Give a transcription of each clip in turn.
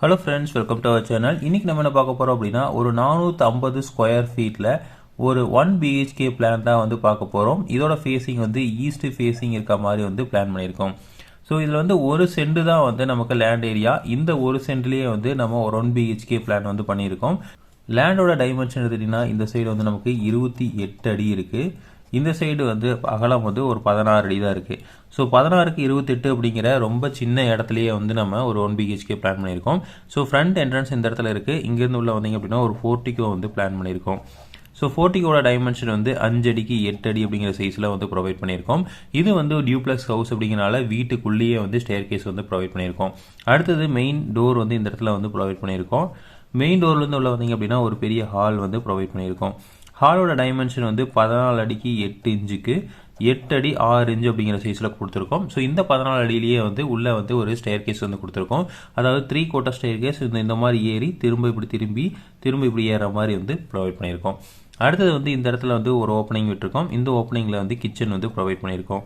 Hello friends welcome to our channel இன்னைக்கு நம்ம என்ன பார்க்க போகிறோம் அப்படின்னா ஒரு நானூற்றி ஐம்பது ஸ்கொயர் ஃபீட்டில் ஒரு ஒன் பிஹெச்கே பிளான் தான் வந்து பார்க்க போகிறோம் இதோட ஃபேஸிங் வந்து ஈஸ்ட் ஃபேஸிங் இருக்க மாதிரி வந்து பிளான் பண்ணியிருக்கோம். ஸோ இதில் வந்து ஒரு சென்ட் தான் வந்து நமக்கு லேண்ட் ஏரியா இந்த ஒரு சென்ட்லேயே வந்து நம்ம ஒரு ஒன் பிஹெச்கே பிளான் வந்து பண்ணியிருக்கோம். லேண்டோட டைமென்ஷன் எடுத்துட்டிங்கன்னா இந்த சைடு வந்து நமக்கு இருபத்தி எட்டு அடி இருக்குது இந்த சைடு வந்து அகலம் வந்து ஒரு பதினாறு அடி தான் இருக்குது ஸோ பதினாறுக்கு இருபத்தெட்டு அப்படிங்கிற ரொம்ப சின்ன இடத்துலையே வந்து நம்ம ஒரு ஒன் பிஹெச்கே பிளான் பண்ணியிருக்கோம். ஸோ ஃப்ரண்ட் என்ட்ரன்ஸ் இந்த இடத்துல இருக்குது இங்கேருந்து உள்ள வந்தீங்க அப்படின்னா ஒரு ஃபோர்ட்டிக்கோ வந்து பிளான் பண்ணியிருக்கோம். ஸோ ஃபோர்ட்டிக்கோட டைமென்ஷன் வந்து அஞ்சு அடிக்கு எட்டு அடி அப்படிங்கிற சைஸில் வந்து ப்ரொவைட் பண்ணியிருக்கோம். இது வந்து டியூப்ளெக்ஸ் ஹவுஸ் அப்படிங்கிறனால வீட்டுக்குள்ளேயே வந்து ஸ்டேர் கேஸ் வந்து ப்ரொவைட் பண்ணியிருக்கோம். அடுத்தது மெயின் டோர் வந்து இந்த இடத்துல வந்து ப்ரொவைட் பண்ணியிருக்கோம். மெயின் டோர்லேருந்து உள்ள வந்தீங்க அப்படின்னா ஒரு பெரிய ஹால் வந்து ப்ரொவைட் பண்ணியிருக்கோம். ஹாலோட டைமென்ஷன் வந்து பதினாலு அடிக்கு எட்டு இன்ச்சுக்கு எட்டு அடி ஆறு இன்ச்சு அப்படிங்கிற சைஸில் கொடுத்துருக்கோம். ஸோ இந்த பதினாலு அடியிலேயே வந்து உள்ளே வந்து ஒரு ஸ்டேர் கேஸ் வந்து கொடுத்துருக்கோம். அதாவது த்ரீ கோட்டர் ஸ்டேர் கேஸ் இந்த இந்த மாதிரி ஏறி திரும்ப இப்படி திரும்பி திரும்ப இப்படி ஏற மாதிரி வந்து ப்ரொவைட் பண்ணியிருக்கோம். அடுத்தது வந்து இந்த இடத்துல வந்து ஒரு ஓப்பனிங் விட்டுருக்கோம். இந்த ஓப்பனிங்கில் வந்து கிச்சன் வந்து ப்ரொவைட் பண்ணியிருக்கோம்.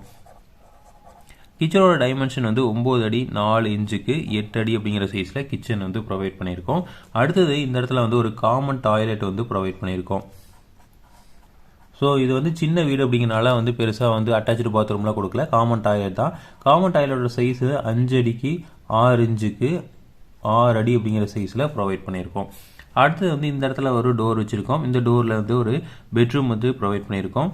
கிச்சனோட டைமென்ஷன் வந்து ஒம்பது அடி நாலு இன்ச்சுக்கு எட்டு அடி அப்படிங்கிற சைஸில் கிச்சன் வந்து ப்ரொவைட் பண்ணியிருக்கோம். அடுத்தது இந்த இடத்துல வந்து ஒரு காமன் டாய்லெட் வந்து ப்ரொவைட் பண்ணியிருக்கோம். ஸோ இது வந்து சின்ன வீடு அப்படிங்கிறனால வந்து பெருசாக வந்து அட்டாச்சு பாத்ரூம்லாம் கொடுக்கல. காமன் டாய்லெட் தான். காமன் டாய்லெட்டோட சைஸு அஞ்சு அடிக்கு ஆறு இன்ச்சுக்கு ஆறு அடி அப்படிங்கிற சைஸில் ப்ரொவைட் பண்ணியிருக்கோம். அடுத்தது வந்து இந்த இடத்துல ஒரு டோர் வச்சுருக்கோம். இந்த டோரில் வந்து ஒரு பெட்ரூம் வந்து ப்ரொவைட் பண்ணியிருக்கோம்.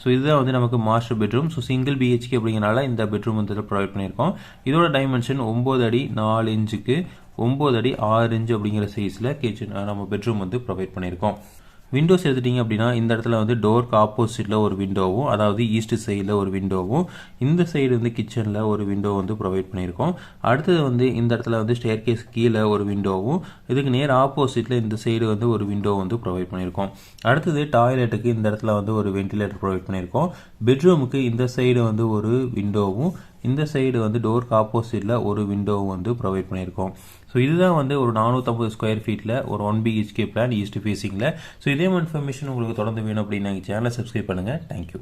ஸோ இதுதான் வந்து நமக்கு master bedroom so single BHK அப்படிங்கிறனால இந்த பெட்ரூம் வந்து ப்ரொவைட் பண்ணியிருக்கோம். இதோட டைமென்ஷன் ஒம்பது அடி நாலு இன்ச்சுக்கு ஒம்பது அடி ஆறு இன்ச்சு அப்படிங்கிற சைஸில் கிச்சன் நம்ம பெட்ரூம் வந்து ப்ரொவைட் பண்ணியிருக்கோம். விண்டோஸ் எடுத்துட்டிங்க அப்படின்னா இந்த இடத்துல வந்து டோருக்கு ஆப்போசிட்டில் ஒரு விண்டோவும் அதாவது ஈஸ்ட் சைடில் ஒரு விண்டோவும் இந்த சைடு வந்து கிச்சனில் ஒரு விண்டோ வந்து ப்ரொவைட் பண்ணியிருக்கோம். அடுத்தது வந்து இந்த இடத்துல வந்து ஸ்டேர் கேஸ் கீழே ஒரு விண்டோவும் இதுக்கு நேர் ஆப்போசிட்டில் இந்த சைடு வந்து ஒரு விண்டோ வந்து ப்ரொவைட் பண்ணியிருக்கோம். அடுத்தது டாய்லெட்டுக்கு இந்த இடத்துல வந்து ஒரு வென்டிலேட்டர் ப்ரொவைட் பண்ணியிருக்கோம். பெட்ரூமுக்கு இந்த சைடு வந்து ஒரு விண்டோவும் இந்த சைடு வந்து டோருக்கு ஆப்போசிட்டில் ஒரு விண்டோவும் வந்து ப்ரொவைட் பண்ணியிருக்கோம். ஸோ இதுதான் வந்து ஒரு நானூற்றம்பது ஸ்கொயர் ஃபீட்டில் ஒரு ஒன் பிஹெச்கே பிளான் ஈஸ்ட் ஃபேஸிங்கில் ஸோ இதே இன்ஃபர்மேஷன் உங்களுக்கு தொடர்ந்து வேணும் அப்படின்னு சேனலை சப்ஸ்கிரைப் பண்ணுங்கள் தேங்க்யூ